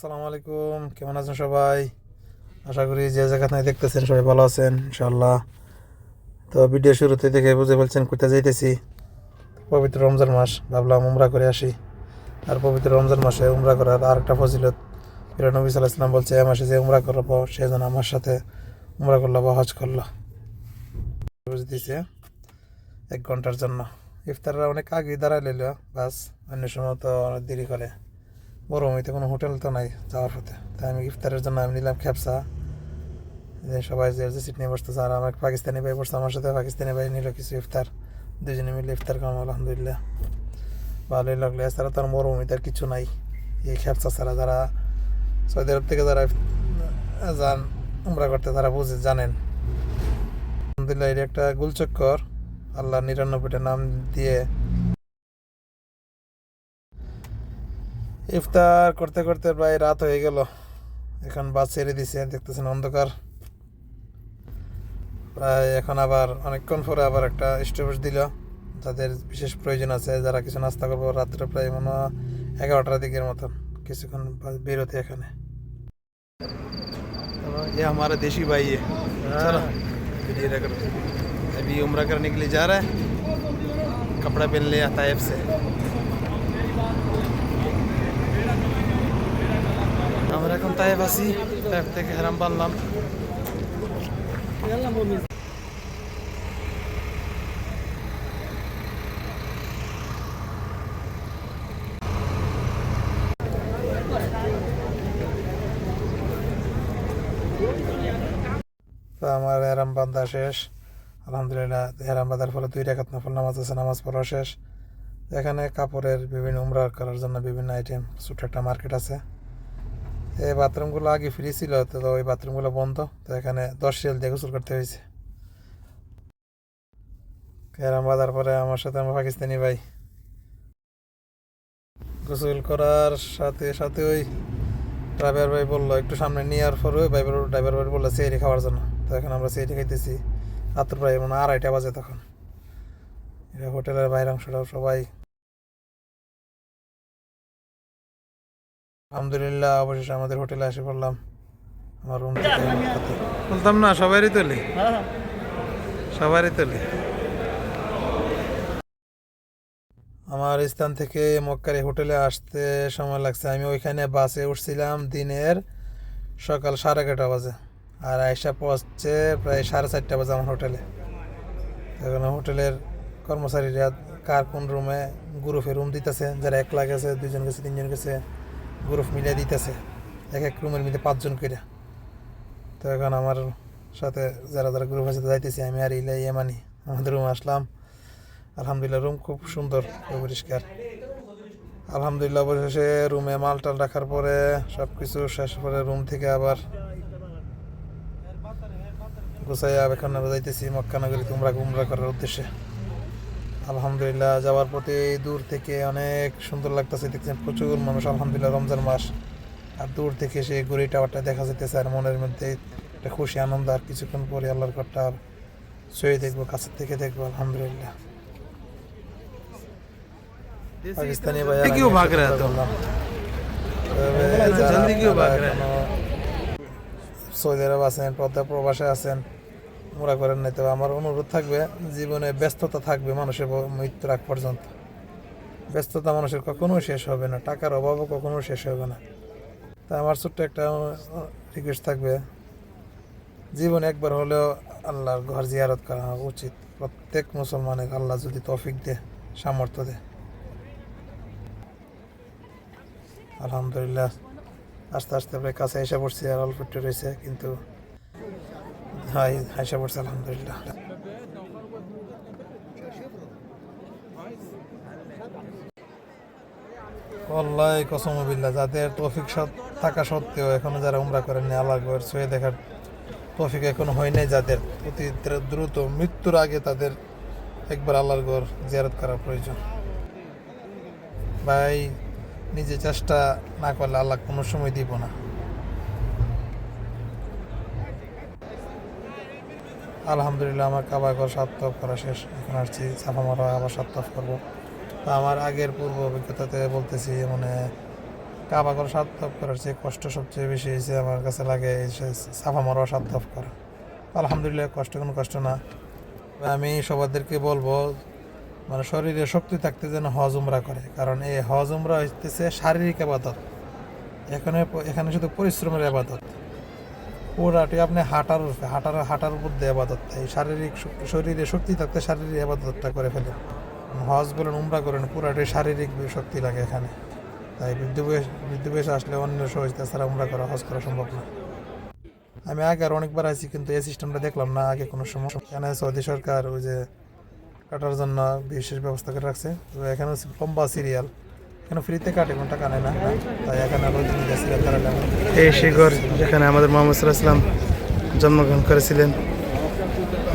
আসসালামু আলাইকুম। কেমন আছেন সবাই? আশা করি যে জায়গায় দেখতেছেন, সবাই ভালো আছেন ইনশাল্লাহ তো ভিডিও শুরুতে দেখে বুঝে বলছেন কোথায় যাইতেছি। পবিত্র রমজান মাস, ভাবলাম উমরা করে আসি। আর পবিত্র রমজান মাসে উমরা করার আরেকটা ফজিলত ফিরা নবী সাল্লাহ ইসলাম বলছে, এ মাসে যে উমরা করব, সে যেন আমার সাথে উমরা করল বা হজ করল। বুঝে দিছে এক ঘণ্টার জন্য। ইফতাররা অনেক আগে দাঁড়াই লইল, বাস অন্য সময় তো অনেক দেরি করে। বড় হইতে কোনো হোটেল তো নাই যাওয়ার পথে। তাই আমি ইফতারের জন্য আমি নিলাম খ্যাপসা। যে সবাই যে সিট নিয়ে বসতেছে, আর আমার পাকিস্তানি ভাই বসছে, আমার সাথে পাকিস্তানি ভাই নিল কিছু ইফতার। দুজনে মিলে ইফতার করলাম, আলহামদুলিল্লাহ। ভালোই লাগল। এছাড়া তার মরুভূমিতে আর কিছু নাই। এই খ্যাপসা ছাড়া যারা সৌদি আরব থেকে যারা যান, উমরা করতে তারা বুঝে, জানেন। আলহামদুলিল্লাহ এটা একটা গুলচক্কর। আল্লাহ নিরানব্বইটা নাম দিয়ে ইফতার করতে করতে প্রায় রাত হয়ে গেল এখন বাস ছেড়ে দিছে দেখতেছেন অন্ধকার প্রায় এখন আবার অনেকক্ষণ পরে আবার একটা স্টপেজ দিল যাদের বিশেষ প্রয়োজন আছে যারা কিছু নাস্তা করবো রাত্রে প্রায় মনে হয় এগারোটার দিকের মতন কিছুক্ষণ বাদ বেরোতে এখানে ये हमारा देशी भाई है चलो वीडियो रिकॉर्ड अभी उम्र करने के लिए जा रहा है कपड़ा पहन लिया ताइफ से আমরা এখন তাইফ আছি তাইফ থেকে হেরাম বানলাম আমার হেরাম বান্ধা শেষ। আলহামদুলিল্লাহ, হেরাম বাঁধার ফলে দুই রেখাত নফল নামাজ আছে, নামাজ পড়া শেষ। এখানে কাপড়ের বিভিন্ন উমরা করার জন্য বিভিন্ন আইটেম ছোট একটা মার্কেট আছে। এই বাথরুমগুলো আগে ফ্রি ছিল, তো ওই বাথরুমগুলো বন্ধ, তো এখানে দশ রিয়াল দিয়ে গোসল করতে হয়েছে। ক্যারাম বাঁধার পরে আমার সাথে আমার পাকিস্তানি ভাই। গোসল করার সাথে সাথে ওই ড্রাইভার ভাই বলল, একটু সামনে নেওয়ার পরে ওই ড্রাইভার ভাই বলল সেরি খাওয়ার জন্য। তো এখন আমরা সেরি খাইতেছি। রাত্র প্রায় মানে আড়াইটা বাজে তখন। এটা হোটেলের বাইরের অংশটা সবাই আলহামদুলিল্লাহ অবশেষে আমাদের হোটেলে এসে পড়লাম। আমার রুম সাথে। বলতাম না সবারই তোলে। সবারই তোলে। আমার স্থান থেকে মক্কারি হোটেলে আসতে সময় লাগছে। আমি ওইখানে বাসে উঠছিলাম দিনের সকাল সাড়ে এগারোটা বাজে। আর আয়সা পৌঁছছে প্রায় সাড়ে চারটা বাজে আমার হোটেলে। এখন হোটেলের কর্মচারীরা কার কোন রুমে গ্রুপে রুম দিতেছে? যারা এক লাখ আছে দুজন গেছে তিনজন গেছে। গ্রুপ মিলিয়ে দিতেছে, এক এক রুমের মিলে পাঁচজন করে তো এখন আমার সাথে যারা যারা গ্রুপ আছে যাইতেছি, আমি আর ইলাই এমানি আমাদের রুমে আসলাম। আলহামদুলিল্লাহ, রুম খুব সুন্দর পরিষ্কার। আলহামদুলিল্লাহ, অবশেষে রুমে মাল টাল রাখার পরে সব কিছু শেষ করে রুম থেকে আবার গোসাইয়া এখন যাইতেছি মক্কানগরী তোমরা গুমরা করার উদ্দেশ্যে। আলহামদুলিল্লাহ যাওয়ার পথে দূর থেকে অনেক সুন্দর লাগতেছে দেখছেন প্রচুর মানুষ আলহামদুলিল্লাহ রমজান মাস আর দূর থেকে সেই ঘুরি টাওয়ারটা দেখা যেতেছে আর মনের মধ্যে একটা খুশি আনন্দ আর কিছুক্ষণ পরে আল্লাহর ঘরটা ছুঁয়ে দেখবো কাছের থেকে দেখবো আলহামদুলিল্লাহ পাকিস্তানি ভাই क्यों भाग रहा है तुम? जल्दी क्यों भाग रहा है? সৌদি আরব আছেন পদ্মা প্রবাসে আছেন মোরা করেন নাই, তবে আমার অনুরোধ থাকবে, জীবনে ব্যস্ততা থাকবে মানুষের মৃত্যুর আগ পর্যন্ত। ব্যস্ততা মানুষের কখনো শেষ হবে না, টাকার অভাবও কখনো শেষ হবে না। তা আমার ছোট্ট একটা রিকোয়েস্ট থাকবে, জীবনে একবার হলেও আল্লাহর ঘর জিয়ারত করা উচিত। প্রত্যেক মুসলমানের আল্লাহ যদি তৌফিক দে সামর্থ্য দেয়। আলহামদুলিল্লাহ, আস্তে আস্তে প্রায় কাছে এসে পড়ছি আর অল্প একটু রয়েছে, কিন্তু হাই হাইসা পড়ছে, আলহামদুলিল্লাহ। আল্লাহ কসমবিল্লা যাদের তৌফিক থাকা সত্ত্বেও এখনও যারা উমরা করেননি, আল্লাহ ঘর ছুঁয়ে দেখার তৌফিক এখনও হয় নাই, যাদের অতি দ্রুত মৃত্যুর আগে তাদের একবার আল্লাহর ঘর জিয়ারত করার প্রয়োজন। ভাই, নিজে চেষ্টা না করলে আল্লাহ কোনো সময় দিব না। আলহামদুলিল্লাহ, আমার কাবা ঘর সাতফ করা শেষ। এখন আসছি সাফা মারা আবার সাতফ করব। তো আমার আগের পূর্ব অভিজ্ঞতাতে বলতেছি মানে কাবা করে সার্থক করার চেয়ে কষ্ট সবচেয়ে বেশি হয়েছে আমার কাছে লাগে সাফা মারা সার্থক করা। আলহামদুলিল্লাহ, কষ্ট কোনো কষ্ট না। আমি সবাদেরকে বলব মানে শরীরে শক্তি থাকতে যেন হজ উমরা করে, কারণ এই হজ উমরা হইতেছে শারীরিক আবাদত। এখানে এখানে শুধু পরিশ্রমের আবাদত। পুরাটি আপনি হাঁটার হাঁটার হাঁটার উপর দিয়ে আবাদত, এই শারীরিক শরীরে শক্তি থাকতে শারীরিক আবাদতটা করে ফেলে। হজ বলেন, উমরা করেন পুরাটি শারীরিক শক্তি লাগে এখানে। তাই বৃদ্ধ বয়স আসলে অন্য সহজ তাছাড়া উমরা করা, হজ করা সম্ভব না। আমি আগে আর অনেকবার আছি কিন্তু এই সিস্টেমটা দেখলাম না, আগে কোনো সমস্যা এখানে সৌদি সরকার ওই যে কাটার জন্য বিশেষ ব্যবস্থা করে রাখছে। তো এখানে লম্বা সিরিয়াল ফ্রিতে তাই এখানে শিখর যেখানে আমাদের মোহাম্মদ সাল্লাহ ইসলাম জন্মগ্রহণ করেছিলেন,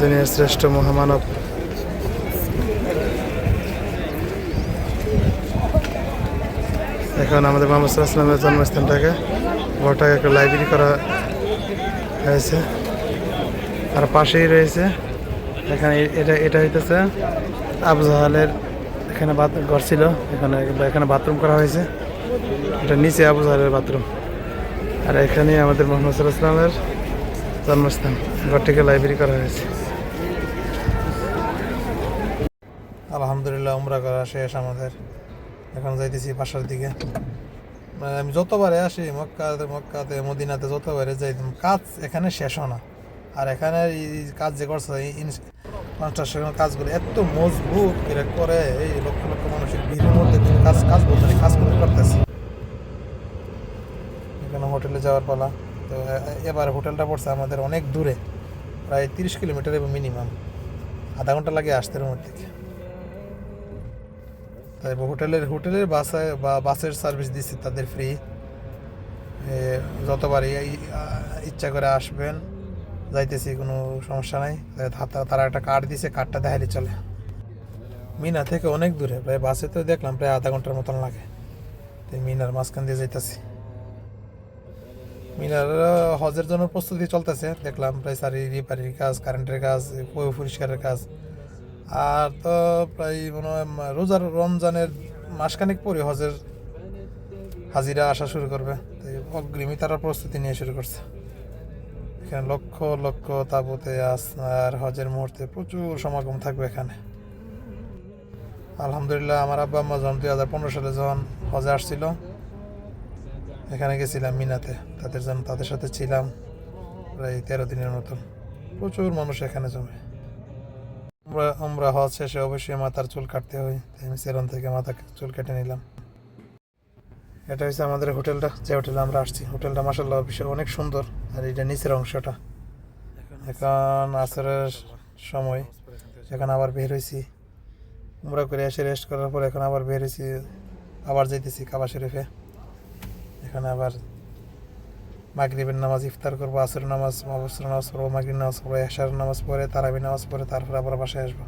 দুনিয়ার শ্রেষ্ঠ মহামানব। এখন আমাদের মোহাম্মদ সাল্লাহ ইসলামের জন্মস্থানটাকে বড়টাকে একটা লাইব্রেরি করা হয়েছে। আর পাশেই রয়েছে, এখানে এটা এটা হইতেছে আবু জাহালের এখানে ঘর ছিল, এখানে এখানে বাথরুম করা হয়েছে। এটা নিচে আবু জাহালের বাথরুম। আর এখানে আমাদের মোহাম্মদ সাল্লাহ ইসলামের জন্মস্থান। ঘরটিকে লাইব্রেরি করা হয়েছে। আলহামদুলিল্লাহ, উমরা করা শেষ আমাদের। এখন যাইতেছি বাসার দিকে। মানে আমি যতবারে আসি, মক্কাতে মক্কাতে, মদিনাতে যতবারে যাই, কাজ এখানে শেষ হয় না। আর এখানে কাজ যে করছে কনস্ট্রাকশনের কাজগুলো এত মজবুত করে করে, এই লক্ষ লক্ষ মানুষের ভিড়ের মধ্যে তুমি কাজ কাজ বলতে কাজ করতে পারতেছি। এখানে হোটেলে যাওয়ার পালা। তো এবার হোটেলটা পড়ছে আমাদের অনেক দূরে, প্রায় তিরিশ কিলোমিটার এবং মিনিমাম। আধা ঘণ্টা লাগে আসতে রুমের থেকে তাই হোটেলের হোটেলের বাসে বা বাসের সার্ভিস দিচ্ছে তাদের ফ্রি। যতবারই ইচ্ছা করে আসবেন যাইতেছি, কোনো সমস্যা নাই। তারা একটা কার্ড দিছে কার্ডটা দেখাইলে চলে। মিনা থেকে অনেক দূরে, প্রায় বাসে তো দেখলাম, প্রায় আধা ঘণ্টার মতন লাগে। মিনার মাঝখান দিয়ে যাইতেছি। মিনার হজের জন্য প্রস্তুতি চলতেছে। দেখলাম, প্রায় সারি রিপারির কাজ কারেন্টের কাজ পরিষ্কারের কাজ। আর তো প্রায় মনে হয় রোজার রমজানের মাসখানেক পরে হজের হাজিরা আসা শুরু করবে। অগ্রিমই তারা প্রস্তুতি নিয়ে শুরু করছে। এখানে লক্ষ লক্ষ তাবুতে আস আর হজের মুহূর্তে প্রচুর সমাগম থাকবে এখানে। আলহামদুলিল্লাহ, আমার আব্বা আম্মা যখন দুই হাজার পনেরো সালে যখন হজে আসছিল, এখানে গেছিলাম মিনাতে। তাদের জন্য তাদের সাথে ছিলাম প্রায় তেরো দিনের মতন। প্রচুর মানুষ এখানে জমে। আমরা আমরা হজ শেষে অবশ্যই মাথার চুল কাটতে হয়। আমি সেরন থেকে মাথা চুল কেটে নিলাম। এটা হচ্ছে আমাদের হোটেলটা, যে হোটেলে আমরা আসছি। হোটেলটা মাসাল্লাহ বিষয় অনেক সুন্দর, আর এটা নিচের অংশটা। এখন আসরের সময়, এখন আবার বের হয়েছি আমরা করে এসে রেস্ট করার পর এখন আবার বের হয়েছি আবার যাইতেছি কাবা শরীফে। এখানে আবার মাগরিবের নামাজ ইফতার করব আসর নামাজ অবসর নামাজ পড়ব মাগরিব নামাজ পড়ব, এশার নামাজ পড়ে তারাবি নামাজ পড়ে, তারপর আবার বাসায় আসব।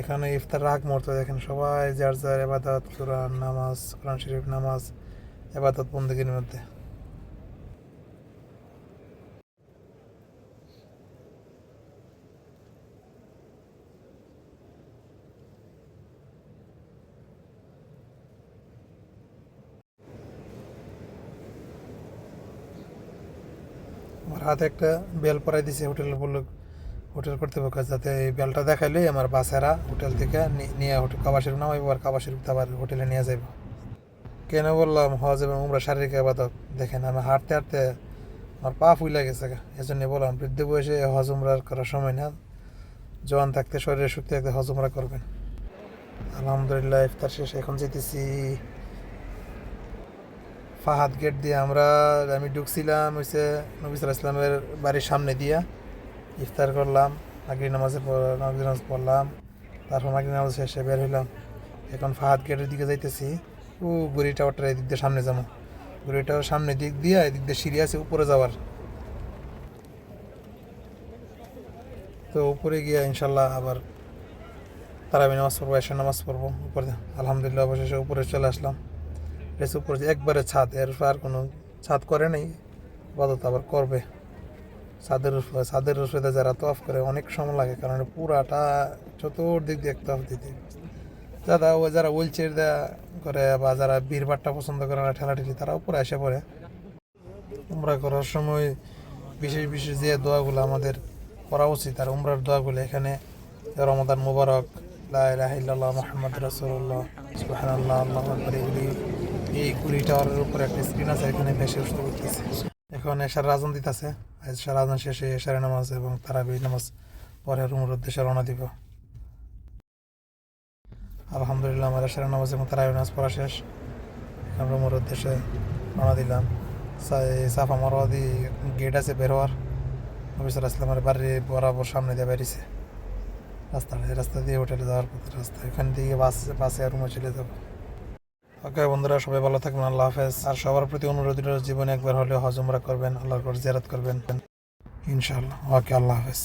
এখানে ইফতার রাগ মুহূর্ত দেখেন সবাই যার যার এবাদত কোরআন, নামাজ, কোরআন শরীফ নামাজ এবাদত বন্দীগীর মধ্যে। আমার হাতে একটা বেল পরাই দিছে হোটেল বলল, হোটেল কর্তৃপক্ষ যাতে এই বেলটা দেখাইলেই আমার বাসেরা হোটেল থেকে নিয়ে হোটেল কাবা শরীফ নামাইব আর কাবা শরীফ আবার হোটেলে নিয়ে যাইব। কেন বললাম, হজ এবং উমরা শারীরিক আবাদত? দেখেন, আমি হাঁটতে হাঁটতে আমার পা ফুলে গেছে এজন্য বললাম, বৃদ্ধ বয়সে হজ উমরার করার সময় না। জোয়ান থাকতে, শরীরে শক্তি থাকতে হজ উমরা করবেন। আলহামদুলিল্লাহ, ইফতার শেষে, এখন যেতেছি। ফাহাদ গেট দিয়ে আমরা, আমি ঢুকছিলাম হচ্ছে নবী সাল্লাহ ইসলামের বাড়ির সামনে দিয়া। ইফতার করলাম মাগরিব নামাজের নামাজ পড়লাম। তারপর মাগরিব নামাজ শেষে বের হইলাম। এখন ফাহাদ গেটের দিকে যাইতেছি। ও গুড়ি টাওয়ারটা এদিক দিয়ে সামনে যাব। গুড়ি টাওয়ার সামনে দিক দিয়ে এদিক দিয়ে সিঁড়ি আছে উপরে যাওয়ার। তো উপরে গিয়ে ইনশাল্লাহ আবার তারাবি নামাজ পড়ব এসে নামাজ পড়ব। উপরে আলহামদুলিল্লাহ অবশেষে উপরে চলে আসলাম। এসে উপরে একবারে ছাদ, এর আর কোনো ছাদ করে নেই বাদত আবার করবে। ছাদের উপরে ছাদের উপরে যারা তফ করে অনেক সময় লাগে, কারণ পুরাটা চতুর্দিক দিয়ে তফ দিতে। যারা যারা হুইল চেয়ার করে বা যারা বীর বাট্টা পছন্দ করে না, ঠেলাঠেলি তারা উপরে এসে পড়ে। উমরা করার সময় বিশেষ বিশেষ যে দোয়াগুলো আমাদের করা উচিত, আর উমরার দোয়াগুলো এখানে রমাদান মুবারক, লা ইলাহা ইল্লাল্লাহ মুহাম্মদ রাসূলুল্লাহ, সুবহানাল্লাহ এগুলি এই কুড়ি টাওয়ারের উপরে একটা স্ক্রিন আছে, এখানে ভেসে শুরু করতেছে এখন এশার রাজন দিতেছে, এশার রাজন শেষে এশারের নামাজ এবং তারাবি নামাজ পরে রুমের উদ্দেশ্যে রওনা দিব। আলহামদুলিল্লাহ আমার এশারের নামাজ এবং তারাবি নামাজ পড়া শেষ। আমরা রুমের উদ্দেশ্যে রওনা দিলাম। সাফা মারোয়া গেট আছে বের হওয়ার। নবিসর আসলামের বাড়ির বরাবর সামনে দিয়ে বেরিয়েছে। রাস্তাটা এই রাস্তা দিয়ে হোটেলে যাওয়ার পথের রাস্তা এখান থেকে বাস বাসে আর রুমে চলে যাব। ওকে বন্ধুরা, সবাই ভালো থাকবেন, আল্লাহ হাফেজ। আর সবার প্রতি অনুরোধ জীবনে একবার হলেও হজমরা করবেন, আল্লাহর জিয়ারত করবেন। ইনশাআল্লাহ। ওকে, আল্লাহ হাফেজ।